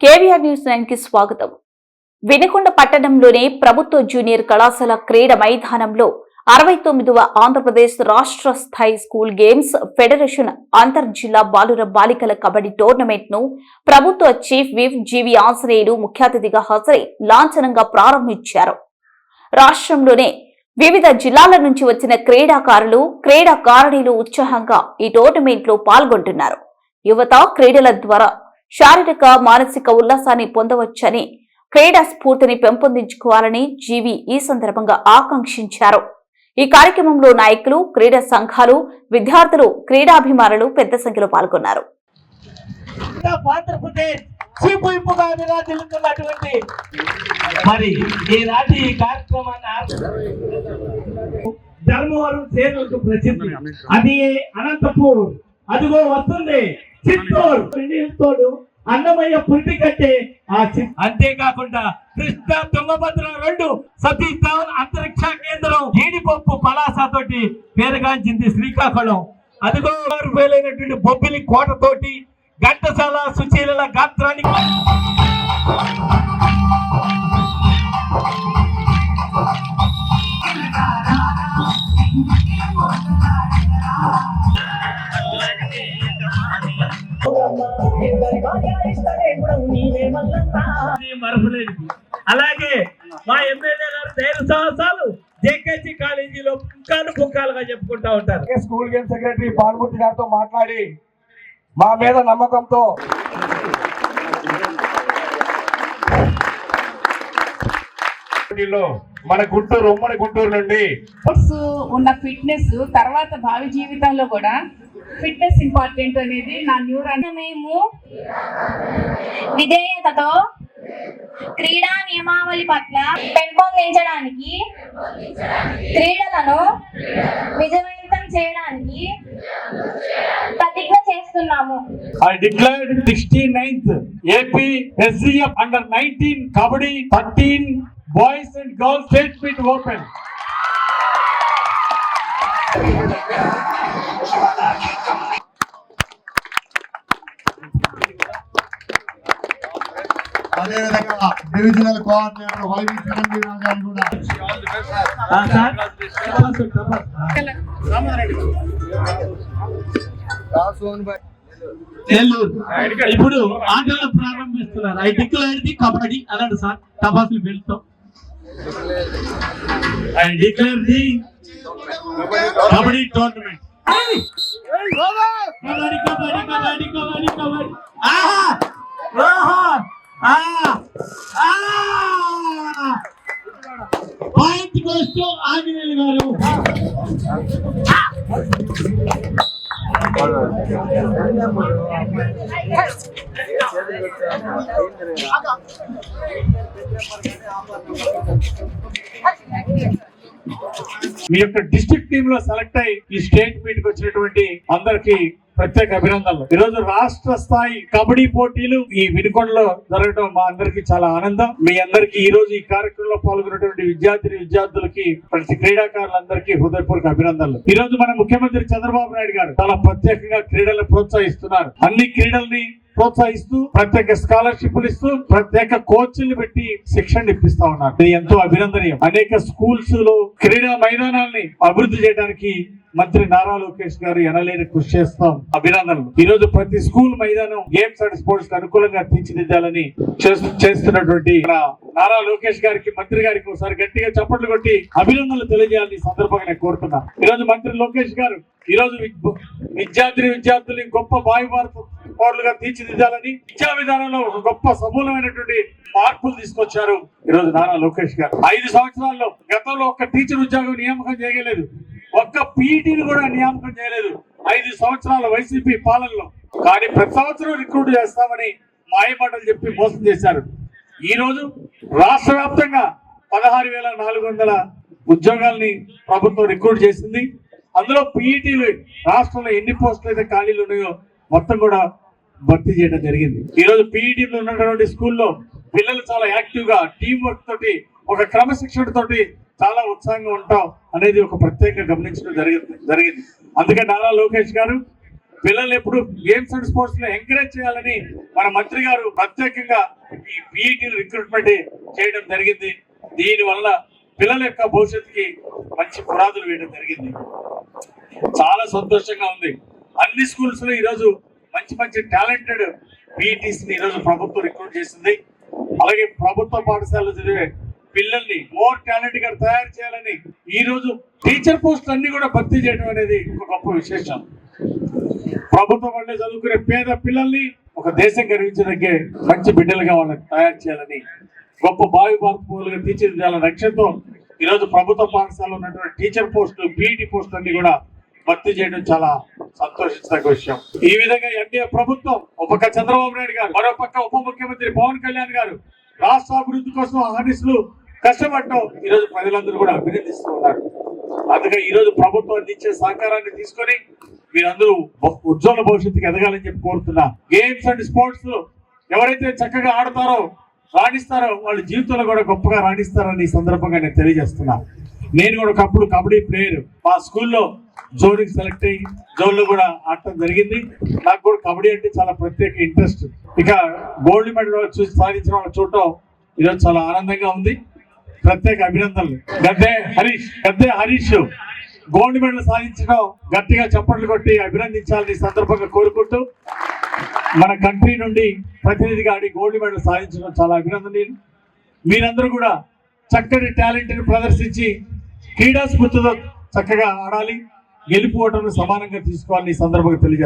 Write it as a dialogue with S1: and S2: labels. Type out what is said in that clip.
S1: KVR news నైన్కి స్వాగతం. వినకొండ పట్టణంలోని ప్రభుత్వ జూనియర్ కళాశాల క్రీడ మైదానంలో అరవై తొమ్మిదవ ఆంధ్రప్రదేశ్ రాష్ట్ర స్థాయి స్కూల్ గేమ్స్ ఫెడరేషన్ అంతర్ జిల్లా బాలుర బాలికల కబడ్డీ టోర్నమెంట్ను ప్రభుత్వ చీఫ్ విప్ జీవి ఆంజనేయుడు ముఖ్య అతిథిగా హాజరై లాంఛనంగా ప్రారంభించారు. రాష్ట్రంలోనే వివిధ జిల్లాల నుంచి వచ్చిన క్రీడాకారులు క్రీడాకారిణీలు ఉత్సాహంగా ఈ టోర్నమెంట్లో పాల్గొంటున్నారు. యువత క్రీడల ద్వారా శారీరక మానసిక ఉల్లాసాన్ని పొందవచ్చని క్రీడా స్ఫూర్తిని పెంపొందించుకోవాలని జీవి ఈ సందర్భంగా ఆకాంక్షించారు. ఈ కార్యక్రమంలో నాయకులు క్రీడా సంఘాలు విద్యార్థులు క్రీడాభిమానులు పెద్ద సంఖ్యలో పాల్గొన్నారు.
S2: మరి ఈనాటి ఈ కార్యక్రమాన్ని ధర్మవరం చేరుకు ప్రసిద్ధి. అది అనంతపూర్. అదిగో వస్తుంది. చిత్తూరు తోడు అన్నమయ్య పుట్టి కట్టే ఆ అంతేకాకుండా కృష్ణ తుంగభద్ర రెండు సతీష్ ధావన్ అంతరిక్ష కేంద్రం జీడిపప్పు పలాస తోటి పేరుగాంచింది శ్రీకాకుళం. అదిగో వేలైనటువంటి బొబ్బిలి కోటతోటి ఘంటసాల సుశీల గాత్రానికి మరపులేదు అలాగే మా ఎమ్మెల్యే గారు ధైర్య సాహసాలు జేకేసి కాలేజీలో పుంకాలు పుంకాలుగా చెప్పుకుంటా ఉంటారు.
S3: స్కూల్ గేమ్ సెక్రటరీ భానుమూర్తి గారితో మాట్లాడి మా మీద నమ్మకంతో మన గుంటూరు ఉమ్మడి గుంటూరు నుండి
S4: ఉన్న ఫిట్నెస్ తర్వాత భావి జీవితంలో కూడా ఫిట్నెస్ ఇంపార్టెంట్ అనేది నా న్యూరన్
S5: మేము విధేయతతో క్రీడా నియమావళి పట్ల పెంపొందించడానికి క్రీడలను విజయవంతం చేయడానికి ప్రతిజ్ఞ చేస్తున్నాము
S3: I declared sixty ninth AP SCF under nineteen kabaddi thirteen boys and girls state meet open
S6: అదేవిధంగా divisional coordinator YV Chiranjeevi garu కూడా
S2: ఇప్పుడు ఆటలు ప్రారంభిస్తున్నారు. ఐ డిక్లేర్ ది కబడ్డీ అన్నాడు సార్. టపాసులు వెళ్తాం I declare the kabaddi tournament. Kabaddi kabaddi kabaddi kabaddi kabaddi. ఆహా! ఆహా ఆ! ఆంజనేయులు గారు.
S3: మీ యొక్క డిస్ట్రిక్ట్ టీమ్లో సెలెక్ట్ అయ్యి ఈ స్టేట్ మీట్కి వచ్చినటువంటి అందరికి ప్రత్యేక అభినందనలు. ఈరోజు రాష్ట్ర స్థాయి కబడ్డీ పోటీలు ఈ వినుకొండలో జరగడం మా అందరికి చాలా ఆనందం. మీ అందరికి ఈ రోజు ఈ కార్యక్రమంలో పాల్గొన్నటువంటి విద్యార్థిని విద్యార్థులకి ప్రతి క్రీడాకారులందరికీ హృదయపూర్వక అభినందనలు. ఈ రోజు మన ముఖ్యమంత్రి చంద్రబాబు నాయుడు గారు చాలా ప్రత్యేకంగా క్రీడలను ప్రోత్సహిస్తున్నారు. అన్ని క్రీడల్ని ప్రోత్సహిస్తూ ప్రత్యేక స్కాలర్షిప్లు ఇస్తూ ప్రత్యేక కోచ్లు పెట్టి శిక్షణ ఇప్పిస్తా ఉన్నారు. ఎంతో అభినందనీయం. అనేక స్కూల్స్లో క్రీడా మైదానాల్ని అభివృద్ధి చేయడానికి మంత్రి నారా లోకేష్ గారు ఎనలేని కృషి చేస్తాం. అభినందనలు. ఈ రోజు ప్రతి స్కూల్ మైదానం గేమ్స్ అండ్ స్పోర్ట్స్ అనుకూలంగా తీర్చిదిద్దాలని చేస్తు- చేస్తున్నటువంటి నారా లోకేష్ గారికి మంత్రి గారికి ఒకసారి గట్టిగా చప్పట్లు కొట్టి అభినందనలు తెలియజేయాలని సందర్భంగా నేను కోరుతున్నా ఈ రోజు మంత్రి లోకేష్ గారు ఈ రోజు విద్యార్థిని విద్యార్థుల్ని గొప్ప బావి పౌరులుగా తీర్చిదిద్దాలని విద్యా విధానంలో ఒక గొప్ప సమూలమైనటువంటి మార్పులు తీసుకొచ్చారు ఈ రోజు నారా లోకేష్ గారు. ఐదు సంవత్సరాల్లో గతంలో ఒక్క టీచర్ ఉద్యోగం నియామకం చేయలేదు. ఒక్క పీటీని కూడా నియామకం చేయలేదు. ఐదు సంవత్సరాల వైసీపీ పాలనలో. కానీ ప్రతి సంవత్సరం రిక్రూట్ చేస్తామని మాయమాటలు చెప్పి మోసం చేశారు. ఈ రోజు రాష్ట్ర వ్యాప్తంగా పదహారు వేల నాలుగు వందల ఉద్యోగాల్ని ప్రభుత్వం రిక్రూట్ చేసింది. అందులో పీఈటీలు రాష్ట్రంలో ఎన్ని పోస్టులు అయితే ఖాళీలు ఉన్నాయో మొత్తం కూడా భర్తీ చేయడం జరిగింది. ఈ రోజు పీఈటీలు ఉన్నటువంటి స్కూల్లో పిల్లలు చాలా యాక్టివ్గా టీం వర్క్ తోటి ఒక క్రమశిక్షణ తోటి చాలా ఉత్సాహంగా ఉంటాం అనేది ఒక ప్రత్యేక గమనించడం జరిగింది జరిగింది. అందుకే నారా లోకేష్ గారు పిల్లలు ఎప్పుడు గేమ్స్ అండ్ స్పోర్ట్స్లో ఎంకరేజ్ చేయాలని మన మంత్రి గారు ప్రత్యేకంగా ఈ పీఈటీ రిక్రూట్మెంట్ చేయడం జరిగింది. దీని వల్ల పిల్లల యొక్క భవిష్యత్తుకి మంచి పునాదులు వేయడం జరిగింది. చాలా సంతోషంగా ఉంది. అన్ని స్కూల్స్లో ఈరోజు మంచి మంచి టాలెంటెడ్ పీఈటీస్ని ఈరోజు ప్రభుత్వం రిక్రూట్ చేసింది. అలాగే ప్రభుత్వ పాఠశాలలో చదివే పిల్లల్ని మోర్ టాలెంట్గా తయారు చేయాలని ఈ రోజు టీచర్ పోస్ట్ అన్ని కూడా భర్తీ చేయడం అనేది ఒక గొప్ప విశేషం. ప్రభుత్వ బడిలో చదువుకునే పేద పిల్లల్ని ఒక దేశం గర్వించదగ్గే మంచి బిడ్డలుగా వాళ్ళని తయారు చేయాలని గొప్ప భావి భారత పౌరులుగా తీర్చిదిద్దాలన్న లక్ష్యంతో ఈరోజు ప్రభుత్వ పాఠశాలలో ఉన్నటువంటి టీచర్ పోస్టులు పీఈటీ పోస్టులు అన్ని కూడా భర్తీ చేయడం చాలా సంతోషించదగ్గ విషయం. ఈ విధంగా ఎన్డీఏ ప్రభుత్వం ఒక చంద్రబాబు నాయుడు గారు మరో ఉప ముఖ్యమంత్రి పవన్ కళ్యాణ్ గారు రాష్ట్ర అభివృద్ధి కోసం ఆహర్నిశలు కష్టపడటం ఈరోజు ప్రజలందరూ కూడా అభినందిస్తూ ఉన్నారు. అందుకే ఈరోజు ప్రభుత్వం అందించే సహకారాన్ని తీసుకొని మీరందరూ ఉజ్వల భవిష్యత్తుకి ఎదగాలని చెప్పి కోరుతున్నా. గేమ్స్ అండ్ స్పోర్ట్స్ ఎవరైతే చక్కగా ఆడతారో రాణిస్తారో వాళ్ళ జీవితంలో కూడా గొప్పగా రాణిస్తారని ఈ సందర్భంగా నేను తెలియజేస్తున్నా. నేను కూడా ఒకప్పుడు కబడ్డీ ప్లేయర్. మా స్కూల్లో జోన్కి సెలెక్ట్ అయ్యి జోన్లో కూడా ఆడటం జరిగింది. నాకు కూడా కబడ్డీ అంటే చాలా ప్రత్యేక ఇంట్రెస్ట్. ఇక గోల్డ్ మెడల్ చూసి సాధించిన వాళ్ళు చూడటం ఈరోజు చాలా ఆనందంగా ఉంది. ప్రత్యేక అభినందనలు. గద్దే హరీష్ గద్దే హరీష్. గోల్డ్ మెడల్ సాధించడం గట్టిగా చప్పట్లు కొట్టి అభినందించాలని సందర్భంగా కోరుకుంటూ మన కంట్రీ నుండి ప్రతినిధిగా ఆడి గోల్డ్ మెడల్ సాధించడం చాలా అభినందనీయులు మీరందరూ కూడా చక్కటి టాలెంట్ని ప్రదర్శించి క్రీడా స్ఫూర్తితో చక్కగా ఆడాలి. గెలుపు ఓటమి సమానంగా తీసుకోవాలని సందర్భంగా తెలియజేస్తారు